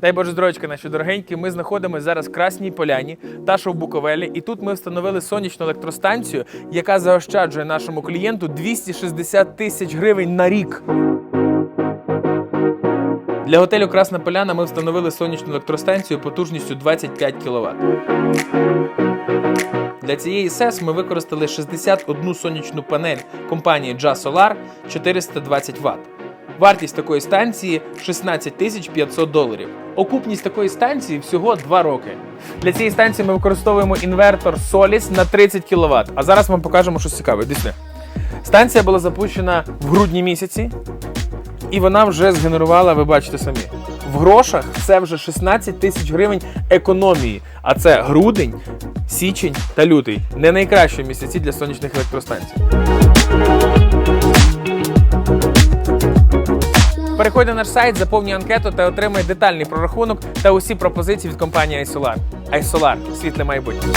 Дай Боже здоров'ячка, наші дорогенькі. Ми знаходимося зараз в Красній Поляні та що в Буковелі. І тут ми встановили сонячну електростанцію, яка заощаджує нашому клієнту 260 тисяч гривень на рік. Для готелю Красна Поляна ми встановили сонячну електростанцію потужністю 25 кВт. Для цієї СЕС ми використали 61 сонячну панель компанії Jazz Solar 420 Вт. Вартість такої станції 16 тисяч 500 доларів. Окупність такої станції всього 2 роки. Для цієї станції ми використовуємо інвертор Solis на 30 кВт. А зараз вам покажемо щось цікаве. Сюди. Станція була запущена в грудні місяці, і вона вже згенерувала, ви бачите самі. В грошах це вже 16 тисяч гривень економії. А це грудень, січень та лютий. Не найкращі місяці для сонячних електростанцій. Переходь на наш сайт, заповнюй анкету та отримай детальний прорахунок та усі пропозиції від компанії iSolar. iSolar – світле майбутнє.